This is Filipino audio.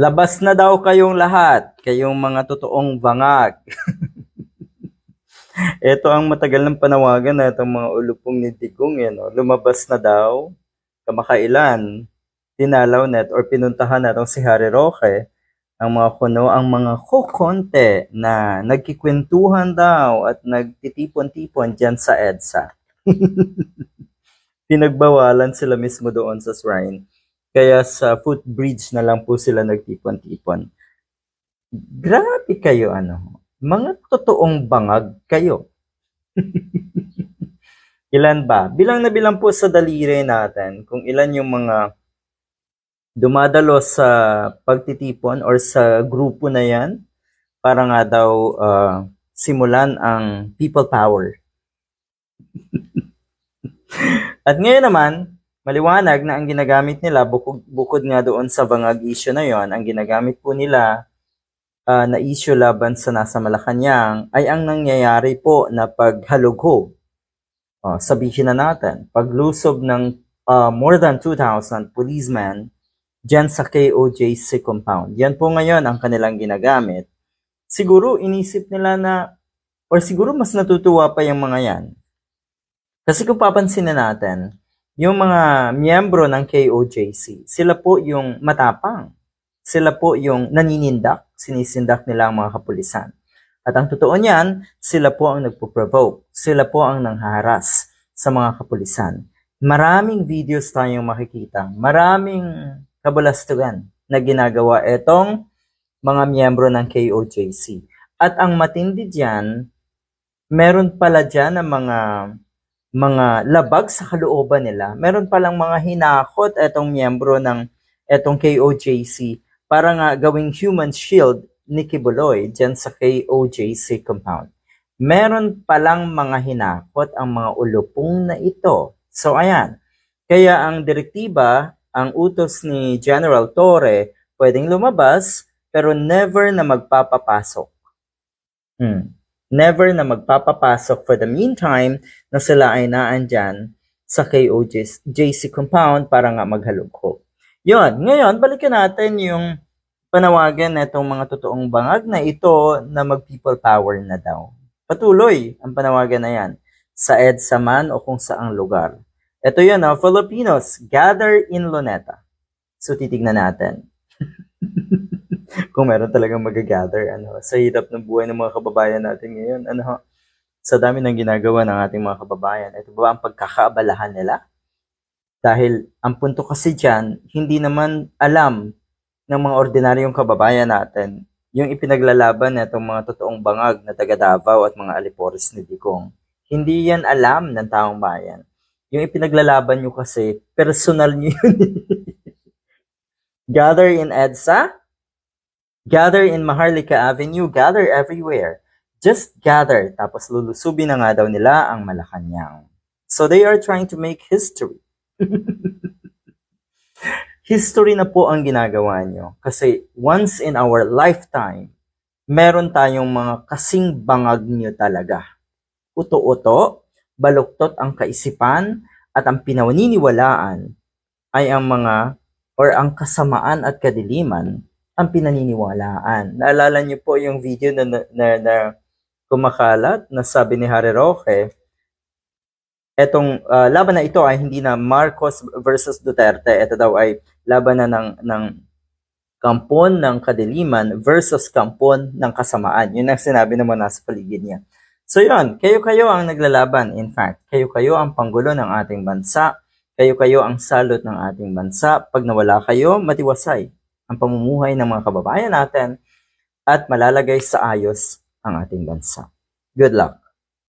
Labas na daw kayong lahat, kayong mga totoong bangag. Ito ang matagal ng panawagan na itong mga ulupong ni Digong. Yan, oh. Lumabas na daw, kamakailan, dinalaw net or pinuntahan na itong si Harry Roque, ang mga kuno, ang mga kokonte na nagkikwentuhan daw at nagtitipon-tipon dyan sa EDSA. Pinagbawalan sila mismo doon sa shrine. Kaya sa footbridge na lang po sila nagtipon-tipon. Grabe kayo, ano. Mga totoong bangag kayo. ilan ba? Bilang na bilang po sa daliri natin kung ilan yung mga dumadalo sa pagtitipon or sa grupo na yan para nga daw ah, simulan ang people power. At ngayon naman, maliwanag na ang ginagamit nila, bukod, bukod nga doon sa bangag issue na yon, ang ginagamit po nila ah, na issue laban sa nasa Malacanang ay ang nangyayari po na paghalughog. Oh, sabihin na natin, paglusob ng ah, more than 2,000 policemen dyan sa KOJC compound. Yan po ngayon ang kanilang ginagamit. Siguro inisip nila na, or siguro mas natutuwa pa yung mga yan. Kasi kung papansin na natin, yung mga miyembro ng KOJC, sila po yung matapang. Sila po yung naninindak, sinisindak nila ang mga kapulisan. At ang totoo niyan, sila po ang nagpo-provoke. Sila po ang nanghaharas sa mga kapulisan. Maraming videos tayong makikita. Maraming kabalastugan na ginagawa itong mga miyembro ng KOJC. At ang matindi diyan, meron pala diyan ng mga mga labag sa kalooban nila. Meron palang mga hinakot etong miyembro ng etong KOJC para nga gawing human shield ni Kibuloy dyan sa KOJC compound. Meron palang mga hinakot ang mga ulupong na ito. So ayan, kaya ang direktiba, ang utos ni General Torre, pwedeng lumabas pero never na magpapapasok. Hmm. Never na magpapapasok for the meantime na sila ay naandyan sa KOJC compound para nga maghalugho. Yon, ngayon balikan natin yung panawagan na itong mga totoong bangag na ito na mag-people power na daw. Patuloy ang panawagan na yan sa EDSA man o kung saang lugar. Ito yun, ah, Filipinos, gather in Luneta. So titignan natin. kung meron talagang mag-gather ano, sa hirap ng buhay ng mga kababayan natin ngayon. Ano, sa dami ng ginagawa ng ating mga kababayan. Ito ba ang pagkakaabalahan nila? Dahil ang punto kasi dyan, hindi naman alam ng mga ordinaryong kababayan natin yung ipinaglalaban na itong mga totoong bangag na taga Davao at mga alipores ni Digong. Hindi yan alam ng taong bayan. Yung ipinaglalaban nyo kasi, personal nyo yun. gather in EDSA, gather in Maharlika Avenue, gather everywhere. Just gather, tapos lulusubin na nga daw nila ang Malacanang. So they are trying to make history. history na po ang ginagawa nyo. Kasi once in our lifetime, meron tayong mga kasing bangag nyo talaga. Uto-uto, baluktot ang kaisipan, at ang pinaniniwalaan ay ang mga or ang kasamaan at kadiliman ang pinaniniwalaan. Naalala niyo po yung video na, na, na, kumakalat na sabi ni Harry Roque, etong ah, laban na ito ay hindi na Marcos versus Duterte. Ito daw ay laban na ng, ng kampon ng kadiliman versus kampon ng kasamaan. Yun ang sinabi naman nasa paligid niya. So yun, kayo-kayo ang naglalaban. In fact, kayo-kayo ang panggulo ng ating bansa. Kayo-kayo ang salot ng ating bansa. Pag nawala kayo, matiwasay ang pamumuhay ng mga kababayan natin at malalagay sa ayos ang ating bansa. Good luck.